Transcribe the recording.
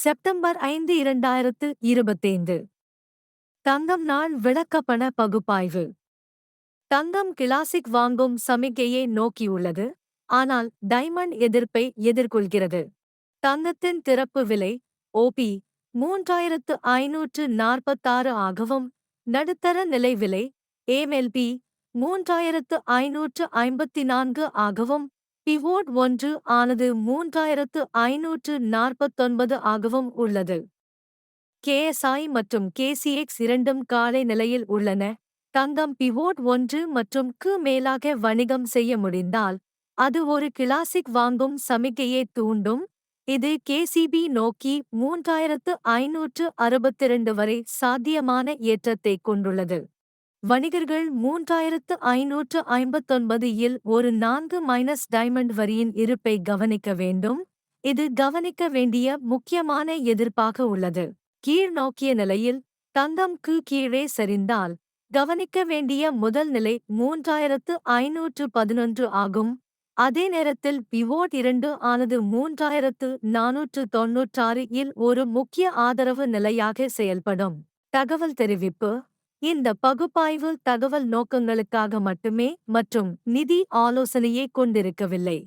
September ஐந்து இரண்டாயிரத்து இருபத்தைந்து. தங்கம் நாள் விளக்கப்பண பகுப்பாய்வு. தங்கம் கிளாசிக் வாங்கும் சமிக்கையை நோக்கியுள்ளது. ஆனால் டைமண்ட் எதிர்ப்பை எதிர்கொள்கிறது. தங்கத்தின் திறப்பு விலை ஓபி மூன்றாயிரத்து ஐநூற்று நாற்பத்தாறு ஆகவும் நடுத்தர நிலை விலை ஏமெல்பி மூன்றாயிரத்து ஐநூற்று ஐம்பத்தி நான்கு ஆகவும் பிவோட் ஒன்று ஆனது மூன்றாயிரத்து ஐநூற்று நாற்பத்தொன்பது ஆகவும் உள்ளது. கேஎஸ்ஐ மற்றும் கேசிஎக்ஸ் இரண்டும் காலை நிலையில் உள்ளன. தங்கம் பிவோட் ஒன்று மற்றும் க்கு மேலாக வணிகம் செய்ய முடிந்தால் அது ஒரு கிளாசிக் வாங்கும் சமிக்கையை தூண்டும். இது கேசிபி நோக்கி மூன்றாயிரத்து ஐநூற்று அறுபத்திரண்டு வரை சாத்தியமான ஏற்றத்தை கொண்டுள்ளது. வணிகர்கள் மூன்றாயிரத்து ஐநூற்று ஐம்பத்தொன்பது இல் ஒரு நான்கு மைனஸ் டைமண்ட் வரியின் இருப்பை கவனிக்க வேண்டும். இது கவனிக்க வேண்டிய முக்கியமான எதிர்ப்பாக உள்ளது. கீழ் நோக்கிய நிலையில் தங்கம் கு கீழே சரிந்தால் கவனிக்க வேண்டிய முதல் நிலை மூன்றாயிரத்து ஐநூற்று பதினொன்று ஆகும். அதே நேரத்தில் பிவோட் இரண்டு ஆனது மூன்றாயிரத்து நானூற்று தொன்னூற்றாறு இல் ஒரு முக்கிய ஆதரவு நிலையாக செயல்படும். தகவல் தெரிவிப்பு இந்த பகுப்பாய்வு தகவல் நோக்கங்களுக்காக மட்டுமே மற்றும் நிதி ஆலோசனையை கொண்டிருக்கவில்லை.